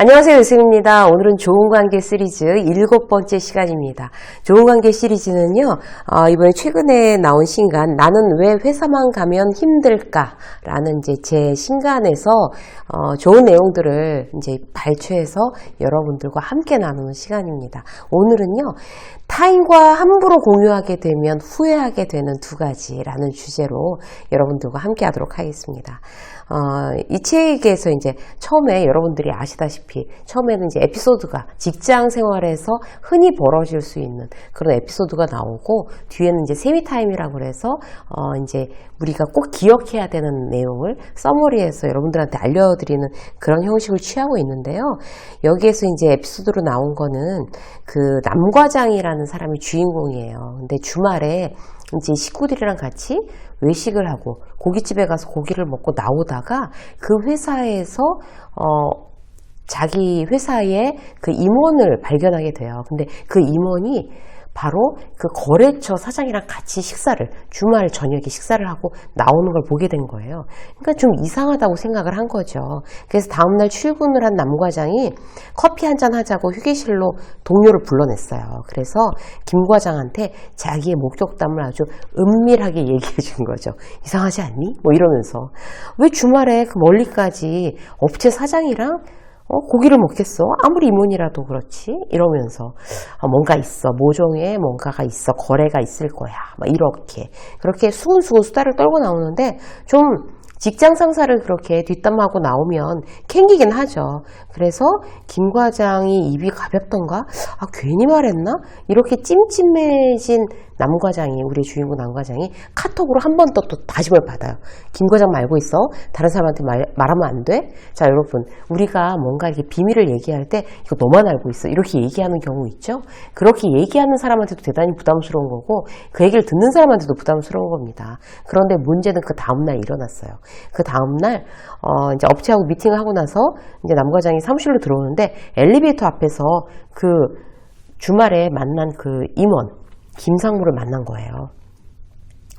안녕하세요. 유승입니다. 오늘은 좋은 관계 시리즈 일곱 번째 시간입니다. 좋은 관계 시리즈는요, 어, 이번에 최근에 나온 신간, 나는 왜 회사만 가면 힘들까? 라는 이제 제 신간에서, 어, 좋은 내용들을 이제 발췌해서 여러분들과 함께 나누는 시간입니다. 오늘은요, 타인과 함부로 공유하게 되면 후회하게 되는 두 가지라는 주제로 여러분들과 함께 하도록 하겠습니다. 어, 이 책에서 이제 처음에 여러분들이 아시다시피 처음에는 이제 에피소드가 직장 생활에서 흔히 벌어질 수 있는 그런 에피소드가 나오고 뒤에는 이제 세미 타임이라고 그래서 어, 이제 우리가 꼭 기억해야 되는 내용을 서머리해서 여러분들한테 알려드리는 그런 형식을 취하고 있는데요. 여기에서 이제 에피소드로 나온 거는 그 남과장이라는 사람이 주인공이에요. 근데 주말에 이제 식구들이랑 같이 외식을 하고 고깃집에 가서 고기를 먹고 나오다가 그 회사에서 어 자기 회사의 그 임원을 발견하게 돼요. 근데 그 임원이 바로 그 거래처 사장이랑 같이 식사를 주말 저녁에 식사를 하고 나오는 걸 보게 된 거예요. 그러니까 좀 이상하다고 생각을 한 거죠. 그래서 다음날 출근을 한 남 과장이 커피 한 잔 하자고 휴게실로 동료를 불러냈어요. 그래서 김 과장한테 자기의 목격담을 아주 은밀하게 얘기해 준 거죠. 이상하지 않니? 뭐 이러면서 왜 주말에 그 멀리까지 업체 사장이랑 어, 고기를 먹겠어? 아무리 임원이라도 그렇지? 이러면서, 아, 뭔가 있어. 모종에 뭔가가 있어. 거래가 있을 거야. 막 이렇게. 그렇게 수근수근 수다를 떨고 나오는데, 좀, 직장 상사를 그렇게 뒷담하고 나오면 캥기긴 하죠. 그래서 김 과장이 입이 가볍던가? 아, 괜히 말했나? 이렇게 찜찜해진 남 과장이, 우리 주인공 남 과장이 카톡으로 한 번 더 또 다짐을 받아요. 김 과장 말고 있어? 다른 사람한테 말, 말하면 안 돼? 자, 여러분. 우리가 뭔가 이렇게 비밀을 얘기할 때 이거 너만 알고 있어. 이렇게 얘기하는 경우 있죠? 그렇게 얘기하는 사람한테도 대단히 부담스러운 거고 그 얘기를 듣는 사람한테도 부담스러운 겁니다. 그런데 문제는 그 다음날 일어났어요. 그 다음날, 어, 이제 업체하고 미팅을 하고 나서 이제 남 과장이 사무실로 들어오는데 엘리베이터 앞에서 그 주말에 만난 그 임원, 김상무를 만난 거예요.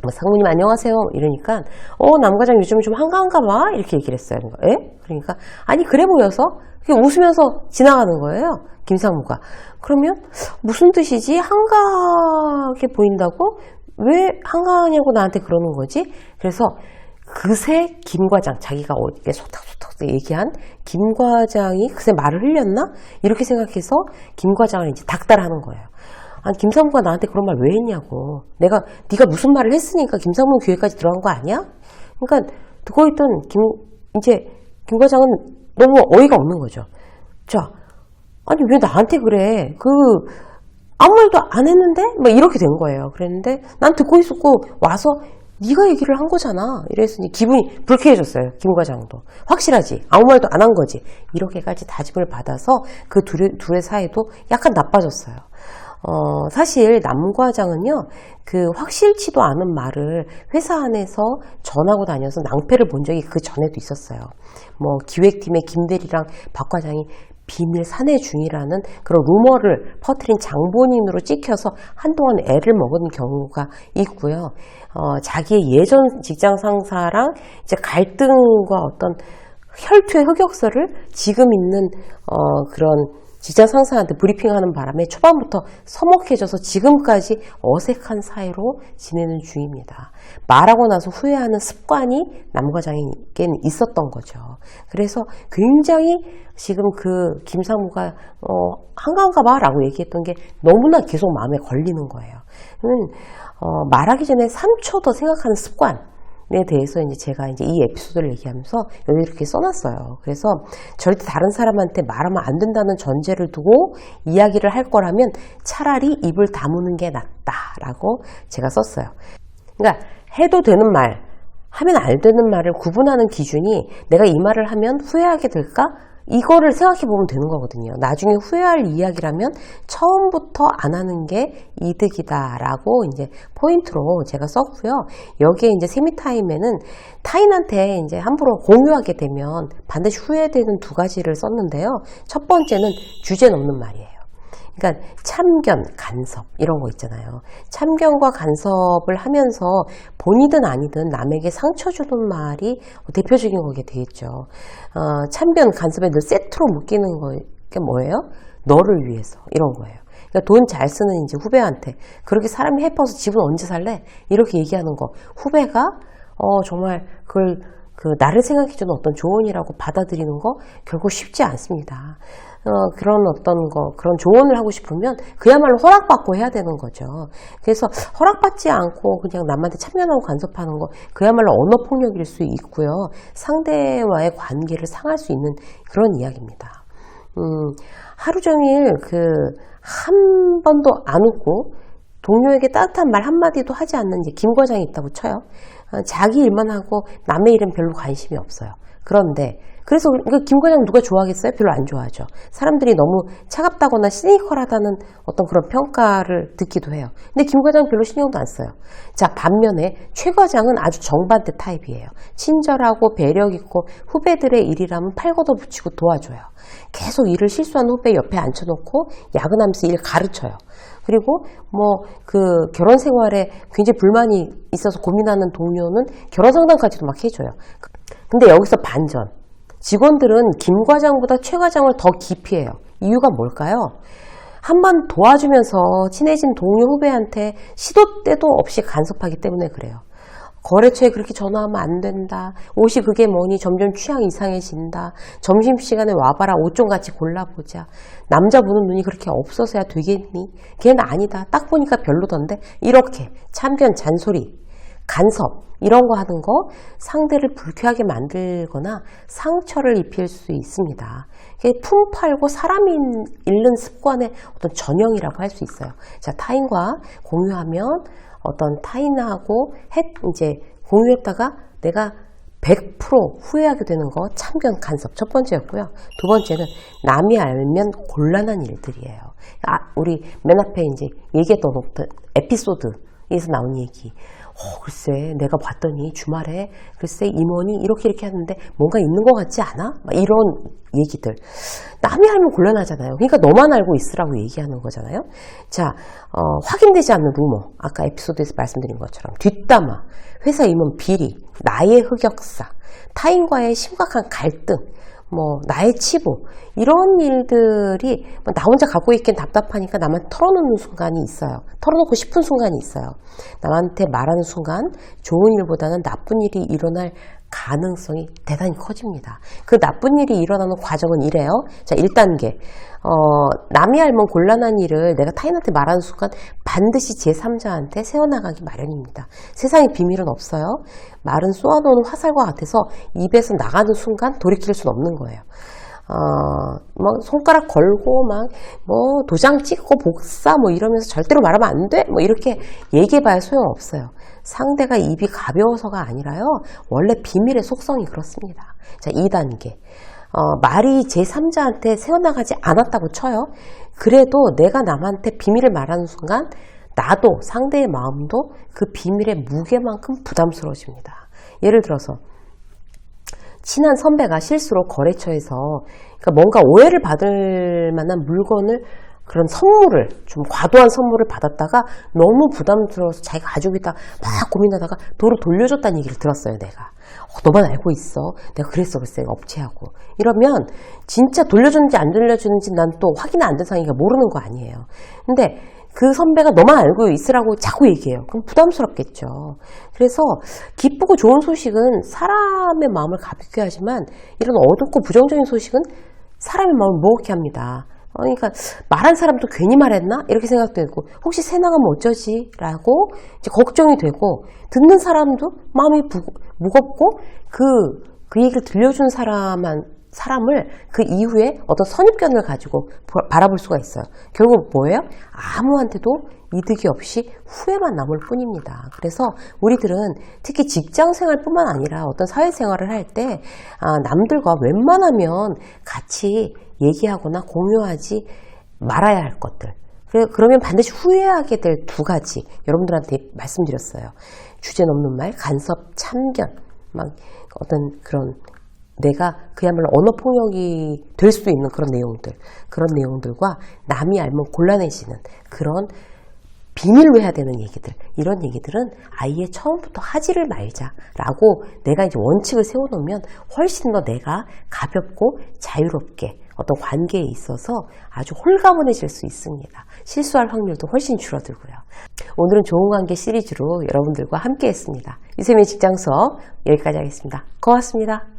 뭐 상무님 안녕하세요. 이러니까 어 남과장 요즘 좀 한가한가 봐. 이렇게 얘기를 했어요. 에? 그러니까 아니 그래 보여서? 그냥 웃으면서 지나가는 거예요 김상무가 그러면 무슨 뜻이지? 한가하게 보인다고? 왜 한가하냐고 나한테 그러는 거지? 그래서 그새 김 과장 자기가 어디에 소탁소탁 얘기한 김 과장이 그새 말을 흘렸나? 이렇게 생각해서 김 과장을 이제 닥달하는 거예요 아니 김상무가 나한테 그런 말 왜 했냐고. 내가 네가 무슨 말을 했으니까 김상무 귀에까지 들어간 거 아니야? 그러니까 듣고 있던 김 이제 김 과장은 너무 어이가 없는 거죠. 자, 아니 왜 나한테 그래? 그 아무 말도 안 했는데 막 이렇게 된 거예요. 그랬는데 난 듣고 있었고 와서 네가 얘기를 한 거잖아. 이랬으니 기분이 불쾌해졌어요. 김 과장도. 확실하지. 아무 말도 안 한 거지. 이렇게까지 다짐을 받아서 그 둘의, 둘의 사이도 약간 나빠졌어요. 어, 사실 남과장은요, 그 확실치도 않은 말을 회사 안에서 전하고 다녀서 낭패를 본 적이 그 전에도 있었어요. 뭐 기획팀의 김대리랑 박 과장이 비밀 사내 중이라는 그런 루머를 퍼뜨린 장본인으로 찍혀서 한동안 애를 먹은 경우가 있고요. 어, 자기의 예전 직장 상사랑 이제 갈등과 어떤 혈투의 흑역사를 지금 있는 어, 그런 직장 상사한테 브리핑하는 바람에 초반부터 서먹해져서 지금까지 어색한 사이로 지내는 중입니다. 말하고 나서 후회하는 습관이 남과장에게는 있었던 거죠. 그래서 굉장히 지금 그 김상무가 어, 한가한가 봐 라고 얘기했던 게 너무나 계속 마음에 걸리는 거예요. 어, 말하기 전에 3초 더 생각하는 습관. 에 대해서 이제 제가 이제 이 에피소드를 얘기하면서 여기 이렇게 써놨어요. 그래서 절대 다른 사람한테 말하면 안 된다는 전제를 두고 이야기를 할 거라면 차라리 입을 다무는 게 낫다라고 제가 썼어요. 그러니까 해도 되는 말, 하면 안 되는 말을 구분하는 기준이 내가 이 말을 하면 후회하게 될까? 이거를 생각해 보면 되는 거거든요. 나중에 후회할 이야기라면 처음부터 안 하는 게 이득이다라고 이제 포인트로 제가 썼고요. 여기에 이제 세미타임에는 타인한테 이제 함부로 공유하게 되면 반드시 후회되는 두 가지를 썼는데요. 첫 번째는 주제 넘는 말이에요. 그러니까 참견, 간섭 이런 거 있잖아요. 참견과 간섭을 하면서 본이든 아니든 남에게 상처 주는 말이 대표적인 거게 되겠죠. 어, 참견, 간섭에 늘 세트로 묶이는 거 게 뭐예요? 너를 위해서 이런 거예요. 그러니까 돈 잘 쓰는 이제 후배한테 그렇게 사람이 해퍼서 집은 언제 살래? 이렇게 얘기하는 거. 후배가 어 정말 그걸 그 나를 생각해주는 어떤 조언이라고 받아들이는 거 결국 쉽지 않습니다. 어, 그런 어떤 거, 그런 조언을 하고 싶으면 그야말로 허락받고 해야 되는 거죠. 그래서 허락받지 않고 그냥 남한테 참견하고 간섭하는 거 그야말로 언어폭력일 수 있고요. 상대와의 관계를 상할 수 있는 그런 이야기입니다. 음, 하루 종일 그 한 번도 안 웃고 동료에게 따뜻한 말 한마디도 하지 않는 김 과장이 있다고 쳐요. 어, 자기 일만 하고 남의 일은 별로 관심이 없어요. 그런데 그래서 그김 과장 누가 좋아하겠어요? 별로 안 좋아하죠. 사람들이 너무 차갑다거나 시니컬하다는 어떤 그런 평가를 듣기도 해요. 근데 김 과장 별로 신경도 안 써요. 자 반면에 최 과장은 아주 정반대 타입이에요. 친절하고 배려 있고 후배들의 일이라면 팔 걷어붙이고 도와줘요. 계속 일을 실수한 후배 옆에 앉혀놓고 야근하면서 일 가르쳐요. 그리고 뭐 그 결혼 생활에 굉장히 불만이 있어서 고민하는 동료는 결혼 상담까지도 막 해줘요. 근데 여기서 반전. 직원들은 김 과장보다 최 과장을 더 기피해요. 이유가 뭘까요? 한번 도와주면서 친해진 동료 후배한테 시도 때도 없이 간섭하기 때문에 그래요. 거래처에 그렇게 전화하면 안 된다. 옷이 그게 뭐니 점점 취향 이상해진다. 점심시간에 와봐라. 옷 좀 같이 골라보자. 남자 보는 눈이 그렇게 없어서야 되겠니? 걔는 아니다. 딱 보니까 별로던데. 이렇게 참견, 잔소리, 간섭 이런 거 하는 거 상대를 불쾌하게 만들거나 상처를 입힐 수 있습니다. 이게 품 팔고 사람 잃는 습관의 어떤 전형이라고 할 수 있어요. 자, 타인과 공유하면 어떤 타인하고 했, 이제 공유했다가 내가 100% 후회하게 되는 거 참견 간섭 첫 번째였고요. 두 번째는 남이 알면 곤란한 일들이에요. 아, 우리 맨 앞에 이제 얘기했던 에피소드에서 나온 얘기. 어, 글쎄, 내가 봤더니 주말에 글쎄 임원이 이렇게 이렇게 하는데 뭔가 있는 것 같지 않아? 막 이런 얘기들. 남이 알면 곤란하잖아요. 그러니까 너만 알고 있으라고 얘기하는 거잖아요. 자, 어, 확인되지 않는 루머. 아까 에피소드에서 말씀드린 것처럼 뒷담화, 회사 임원 비리, 나의 흑역사, 타인과의 심각한 갈등, 뭐 나의 치부 이런 일들이 뭐나 혼자 갖고 있긴 답답하니까 남한테 털어놓는 순간이 있어요. 털어놓고 싶은 순간이 있어요. 남한테 말하는 순간 좋은 일보다는 나쁜 일이 일어날 가능성이 대단히 커집니다. 그 나쁜 일이 일어나는 과정은 이래요. 자, 1단계. 어, 남이 알면 곤란한 일을 내가 타인한테 말하는 순간 반드시 제3자한테 세워나가기 마련입니다. 세상에 비밀은 없어요. 말은 쏘아놓은 화살과 같아서 입에서 나가는 순간 돌이킬 수는 없는 거예요. 어, 뭐, 손가락 걸고, 막, 뭐, 도장 찍고 복사, 뭐, 이러면서 절대로 말하면 안 돼? 뭐, 이렇게 얘기해 봐야 소용없어요. 상대가 입이 가벼워서가 아니라요. 원래 비밀의 속성이 그렇습니다. 자, 2단계. 어, 말이 제3자한테 새어나가지 않았다고 쳐요. 그래도 내가 남한테 비밀을 말하는 순간, 나도, 상대의 마음도 그 비밀의 무게만큼 부담스러워집니다. 예를 들어서, 친한 선배가 실수로 거래처에서 그러니까 뭔가 오해를 받을 만한 물건을 그런 선물을 좀 과도한 선물을 받았다가 너무 부담스러워서 자기가 가지고 있다 막 고민하다가 도로 돌려줬다는 얘기를 들었어요 내가. 어, 너만 알고 있어. 내가 그랬어 글쎄 업체하고. 이러면 진짜 돌려줬는지 안 돌려주는지 난 또 확인 안 된 상황이니까 모르는 거 아니에요. 근데 그 선배가 너만 알고 있으라고 자꾸 얘기해요. 그럼 부담스럽겠죠. 그래서 기쁘고 좋은 소식은 사람의 마음을 가볍게 하지만 이런 어둡고 부정적인 소식은 사람의 마음을 무겁게 합니다. 어, 그러니까 말한 사람도 괜히 말했나 이렇게 생각되고 혹시 새 나가면 어쩌지라고 이제 걱정이 되고 듣는 사람도 마음이 부, 무겁고 그그 얘기를 들려준 사람한 사람을 그 이후에 어떤 선입견을 가지고 보- 바라볼 수가 있어요. 결국 뭐예요? 아무한테도 이득이 없이 후회만 남을 뿐입니다. 그래서 우리들은 특히 직장 생활뿐만 아니라 어떤 사회 생활을 할때 아, 남들과 웬만하면 같이 얘기하거나 공유하지 말아야 할 것들. 그래- 그러면 반드시 후회하게 될 두 가지 여러분들한테 말씀드렸어요. 주제 넘는 말, 간섭, 참견, 막 어떤 그런 내가 그야말로 언어 폭력이 될 수도 있는 그런 내용들, 그런 내용들과 남이 알면 곤란해지는 그런 비밀로 해야 되는 얘기들, 이런 얘기들은 아예 처음부터 하지를 말자라고 내가 이제 원칙을 세워놓으면 훨씬 더 내가 가볍고 자유롭게 어떤 관계에 있어서 아주 홀가분해질 수 있습니다. 실수할 확률도 훨씬 줄어들고요. 오늘은 좋은 관계 시리즈로 여러분들과 함께 했습니다. 유세민 직장 수업 여기까지 하겠습니다. 고맙습니다.